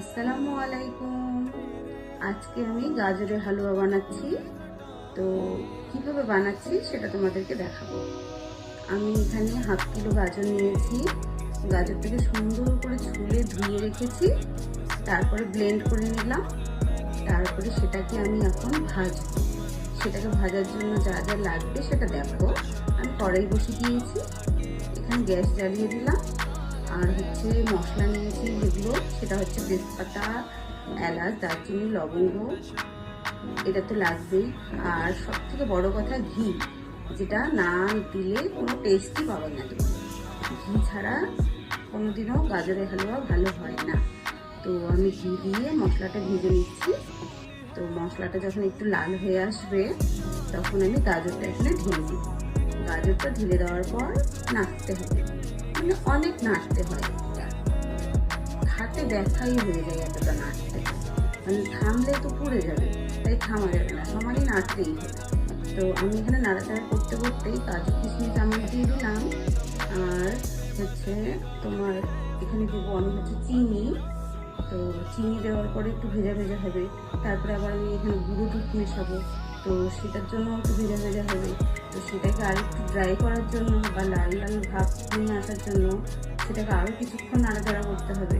আসসালামু আলাইকুম। আজকে আমি গাজরের হালুয়া বানাচ্ছি। তো কীভাবে বানাচ্ছি সেটা তোমাদেরকে দেখাবো। আমি এখানে হাফ কিলো গাজর নিয়েছি। গাজরটাকে সুন্দর করে ছুলে ধুয়ে রেখেছি। তারপরে ব্লেন্ড করে নিলাম। তারপরে সেটাকে আমি এখন ভাজবো। সেটাকে ভাজার জন্য যা যা লাগবে সেটা দেখো। আমি কড়াই বসে দিয়েছি। এখানে গ্যাস জ্বালিয়ে দিলাম। আর হচ্ছে মশলা নিয়েছি যেগুলো সেটা হচ্ছে তেজপাতা, এলাচ, দারচিনি, লবঙ্গ। এটা তো লাগবেই। আর সব থেকে বড়ো কথা ঘি, যেটা না দিলে কোনো টেস্টই পাওয়া না। ঘি ছাড়া কোনোদিনও গাজরের হালুয়া ভালো হয় না। তো আমি ঘি দিয়ে মশলাটা ভেজে নিচ্ছি। তো মশলাটা যখন একটু লাল হয়ে আসবে, তখন আমি গাজরটা এখানে ঢেলে দিই গাজরটা ঢেলে দেওয়ার পর নাড়তে হবে। মানে অনেক নাড়তে হয়। হাতে ব্যথাই হয়ে যায় এতটা নাড়তে মানে থামলে তো পড়ে যাবে, তাই থামা যাবে না সমানই নাড়তেই হবে। তো আমি এখানে নাড়াচাড়া করতে করতেই কাজু কিশমিশ আমি দিয়ে দিলাম। আর হচ্ছে তোমার এখানে দেবো আমি হচ্ছে চিনি। তো চিনি দেওয়ার পরে একটু ভেজা ভেজা হবে। তারপরে আবার আমি এখানে গুঁড়ো দুধ মেশাবো। তো সেটার জন্য একটু ভেজা ভেজা হবে। তো সেটাকে আর একটু ড্রাই করার জন্য বা লাল লাল ভাব নিয়ে আসার জন্য সেটাকে আরও কিছুক্ষণ নাড়াচাড়া করতে হবে।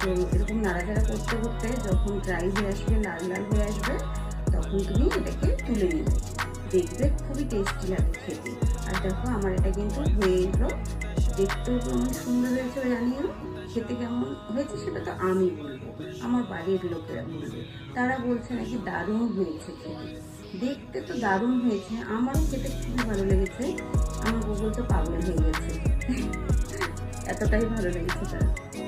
তো এরকম নাড়াচাড়া করতে করতে যখন ড্রাই হয়ে আসবে, লাল লাল হয়ে আসবে, তখন তুমি এটাকে তুলে নেবে দেখবে খুবই টেস্টি লাগে খেতে। আর দেখো আমার এটা কিন্তু হয়ে এলো। দেখতেও কেমন সুন্দর হয়েছে জানিও। খেতে কেমন হয়েছে সেটা তো আমি বলব। আমার বাড়ির লোকেরা বলবে। তারা বলছে নাকি দারুণ হয়েছে খেতে। দেখতে তো দারুণ হয়েছে। আমারও খেতে খুবই ভালো লেগেছে। আমার গুগল তো পাগল হয়ে গেছে। এতটাই ভালো লেগেছে তার।